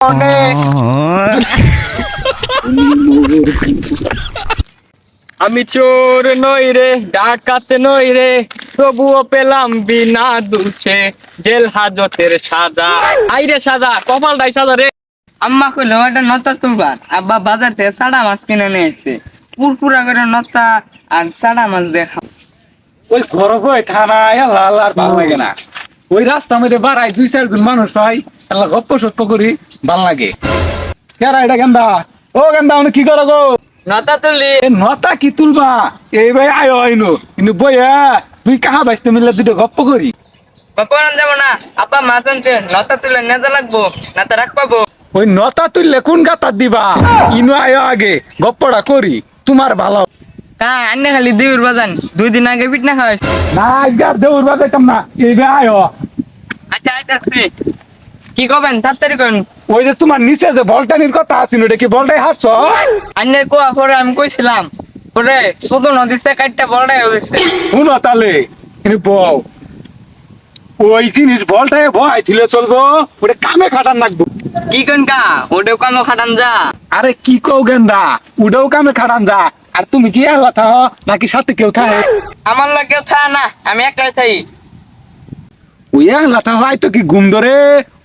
আমি চোর নই রে ডাকাত নই রে তবুও পেলাম বিনা দুছে জেল হাজতের সাজা। আই রে সাজা কপালটাই সাজা রে। আম্মা কইলো এটা নতা তুলবার আব্বা বাজার থেকে সাড়া মাছ কিনে নিয়ে এসছে। পুরপুরা করে নতা আর সাড়া মাছ দেখা ওই ঘর হয়ে থানায় আল্লাহ আল্লাহ আর ভালো লাগে না। ওই রাস্তা মধ্যে বাড়াই দুই চারজন মানুষ হয় আল্লাহ গপ্প সপ্প করি ভালো লাগে। কেরা এটা গেন্দা? ও গেন্দা উনি কি করো গো? নতা তুলি। নতা কি তুলবা? এই ভাই আয় আইনো কিন্তু বইয়া তুই কাহা বাইসতে মিললে দুটো গপ্প করি। বাপান যাব না। আব্বা মাছ আনছে নতা তুলে নেজা লাগবো নাতা রাখ পাবো। ওই নতা তুললে কোন গাতার দিবা? ইনু আয় আগে গপ্পটা করি তোমার ভালো। আন্নে খালি দিউর বাজান দুই দিন আগে পিট না খাওয়াইছ না আজকার দেউর বাজাইতাম না এই আয়। আচ্ছা কি কবেন তাড়াতাড়ি করেন। ওই যে তোমার নিচে যে বলটানির কথা আছিল ওটা কি বলটাই হারছ? আন্নের কোয়া পরে আমি কইছিলাম পরে শুধু নদীতে কাটটা বড়াই হয়েছে শুনো তাহলে কিন্তু বউ ওই জিনিস বলটাই ভয় ছিল চলবো ওটা কামে খাটান লাগবো। কি ওটাও খাটান যা। আরে কি কও গেন্দা উডাও কামে খাটান যা। আর তুমি কি আল্লাহ থাহ নাকি সাথে কেউ থাকে আমার লাগেও থা না আমি একলাই থাই। ওই আল্লাহ থাহ তো কি ঘুম ধরে?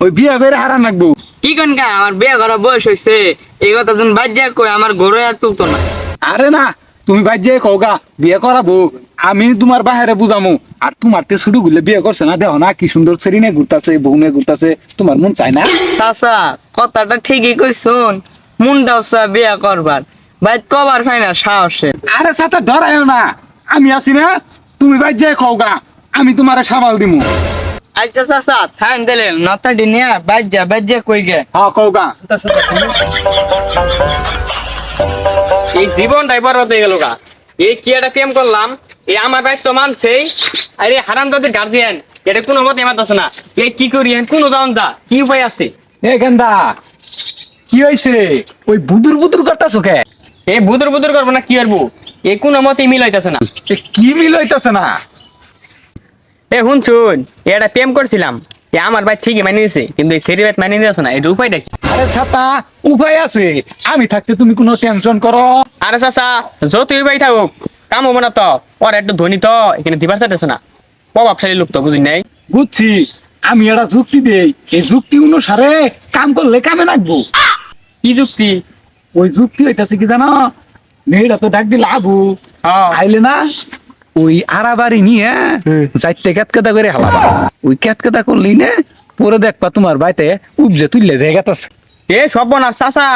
ওই বিয়া করে হারান লাগবো। কি কন কা আমার বিয়ে করা বয়স হয়েছে এই কথা যখন বাজ্যা কই আমার ঘরে আর তুলতো না। আরে না তুমি ভাই যে কওগা বিয়ে করাবো। আমি তোমার বাহিরে বুঝামু। আর তোমার তে শুরু গুলে বিয়ে করছে না দেহ না? কি সুন্দর ছেড়ি নিয়ে ঘুরতাছে বউ নে ঘুরতাছে। তোমার মন চায় না? চাচা কথাটা ঠিকই কইছুন। মুন্ডাও চা বিয়া করবার। বাইত কবার পাই না সাহসে আরে সাথে ডরাইও না। আমি আছি না তুমি ভাই যে কওগা আমি তোমারে সামাল দিমু। আচ্ছা চাচা থাইন দিলে নতা ডিনিয়া বাজ্যা বাজ্যা কই গে। হ্যাঁ কওগা এই জীবনটাই বড় হতে গেল গা। এই কি একটা প্রেম করলাম এই আমার ভাই তো মানছেই। আরে হারাম তোদের গার্জিয়ান এটা কোনো মতে মানতেছে না। এই কি করি কোনো যাওন যা কি উপায় আছে? এ গেন্দা কি হইছে? ওই বুদুর বুদুর করতাছো কে? এই বুদুর বুদুর করব না কি করব এই কোনো মতে মিল হইতেছে না। এ কি মিল হইতাছে না? এ শুনছুন এটা প্রেম করছিলাম এ আমার ভাই ঠিকই মানিয়ে দিয়েছে কিন্তু এই সেরি ভাই মানিয়ে দিয়েছে না এটা উপায়টা কি আরে ছাতা উপায় আছে। আমি থাকতে তুমি কোনো টেনশন করো। আরে চাচা যতই ভাই থাকুক কাম হব না তো ওরা একটু ধনী তো এখানে দিবার চাইতেছে না। প্রভাবশালী লোক তো বুঝি নাই? বুঝছি আমি এটা যুক্তি দেই এই যুক্তি অনুসারে কাম করলে কামে লাগবো। কি যুক্তি? ওই যুক্তি হইতাছে কি জানো? মেয়েটা তো ডাক দিলে আবু। হ্যাঁ। আইলে না ওই আড়াবাড়ি নিয়ে যাইতে কেতকেতা করে হালাবা। ওই কেতকেতা করলি না পরে দেখবা তোমার বাইতে উপজে তুললে দিয়ে গেতাছে। এ সব বনার চাচা।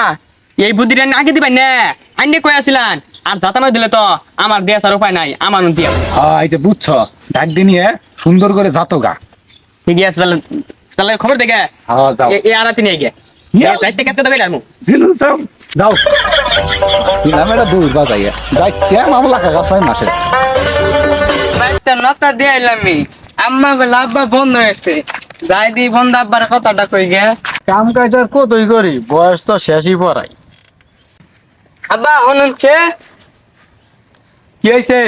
এই বুদ্ধিটা আগে দিবাই না। আইনে কই আসিলান আর যাতানো দিলে তো আমার দেশ আর উপায় নাই আমার দিয়া হ্যাঁ এই যে বুঝছ ডাক দি নিয়ে সুন্দর করে যাতো গা। ঠিক আছে তাহলে তাহলে খবর দেখে। হ্যাঁ যাও। এ আরাতি নিয়ে গে ইয়া। যাইতে দেবে আর জিলু যাও। মেয়েটা দূর বাজাইয়া। যাইতে মামলা কাকা ছয় মাসে বাইতে নতা দিয়ে আইলাম আম্মা গো আব্বা বন্ধ হয়েছে। যাই দি বন্ধ আব্বার কথাটা কই গে? কাম কাজ আর কতই করি? বয়স তো শেষই পড়াই আব্বা হনুচ্ছে কি হয়েছে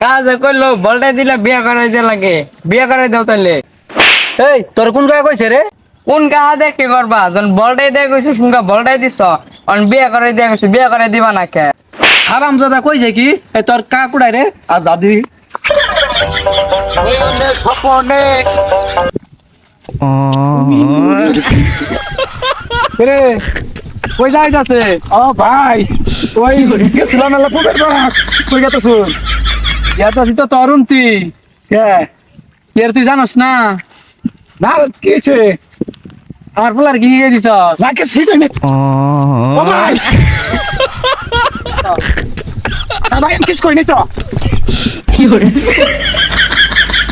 কাজ করল বলটাই দিলে বিয়া করাই দিয়ে লাগে। বিয়া করাই দাও তাহলে এই তোর কোন গায়ে কইছে রে? কোন কাহা দেখে করবা? যখন বলটাই দিয়ে কইছো শুনকা বলটাই দিছ। অন বিয়া করাই দিয়ে কইছো বিয়া করাই দিবা না কে? হারাম দাদা কইছে কি? এই তোর কা কুড়াই রে? আর দাদি স্বপনে। রে কই যাইতাছে? ও ভাই। ওই গেছিলাম না পুকুর পাড়া। কই গেত শুন ইয়াত আছি তো তরুণতি কে? এর তুই জানোস না? না কি হয়েছে আমার ফুলার কি গিয়ে দিছ। কি ও ভাই। ভাই কিস কই নি তো।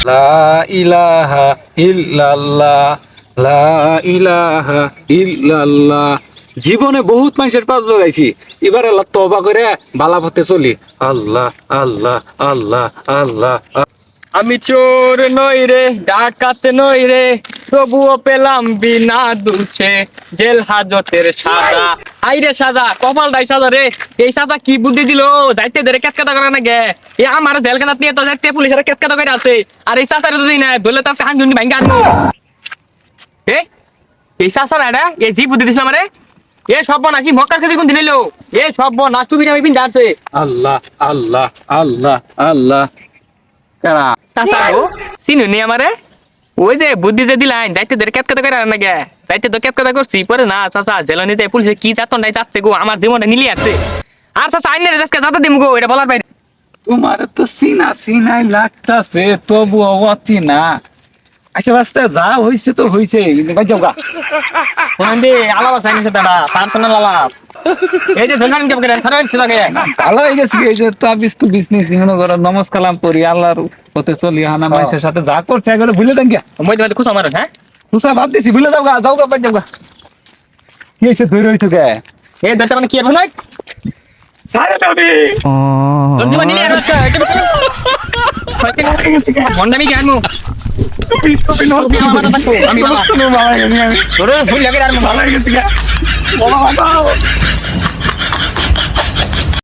লা ইলাহা ইল্লাল্লাহ লা ইলাহা ইল্লাল্লাহ। জীবনে বহুত মানুষের পাশ বগাইছি এবার আল্লাহ তবা করে বালা পথে চলি। আল্লাহ আল্লাহ আল্লাহ আল্লাহ। আমি চোর নই রে, ডাকাত নই রে, তবুও পেলাম বিনা দুছে জেল হাজতের সাজা। আই রে সাজা কপালটাই সাজা রে। এই সাজা কি বুদ্ধি দিল? যাইতে ধরে কেতকাটা করে না গে এ আমার জেলখানাত নিয়ে তো যাইতে পুলিশের কেতকাটা করে আছে। আর এই সাজারে তো দিই না, ধরলে তো আজকে হাঙ্গুনি ভাঙ্গা আনব। এ? এই না এটা এই জি বুদ্ধি দিছিলাম রে এ সব বনাসি মক্কার খেতে কোন দিনইলো এ সব বনাস তুমি আমি পিন আল্লাহ আল্লাহ আল্লাহ আল্লাহ। কারা? চাচা গো চিনু নি আমারে? ওই যে বুদ্ধি যে দিলাইন যাইতে ধরে কেত কথা করে না গে যাইতে তো কেত কথা করছি পরে না চাচা জেলনিতে পুলিশে কি যাতন নাই যাচ্ছে গো আমার জীবনটা নিলি আছে। আর চাচা আইনে রে আজকে যাতে দিম গো এটা বলার বাইরে। তোমার তো সিনা সিনাই লাগতাছে তবু অচিনা। আচ্ছা রাস্তায় যা হইছে তো হইছে কিন্তু। কোনদি আলাপ আছে দাদা পার্সোনাল আলাপ। এই যে জেলমান কে করে খারাপ ছিল গে ভালো হয়ে গেছে এই যে তো আবিস তো বিজনেস মনে করো নমস্কার করি আল্লাহর পথে চলি হানা মানুষের সাথে যা করছে এগুলো ভুলে দেন গিয়া। মই তোমাদের খুশ আমার হ্যাঁ? খুশা বাদ দিছি ভুলে যাও গা যাও গা বাদ যাও গা। কি হয়েছে ধরে হইতো গে এই দরকার মানে কি হবে না সারে দাও দি। জীবন নিলি আর আজকে এটা বলি। মন্দামি কি আনমু? তুমি তুমি নর তুমি আমার মাথা আমি বাবা। তুমি বাবা আমি ভুল লাগে আর ভালো হয়ে গেছে বাবা বাবা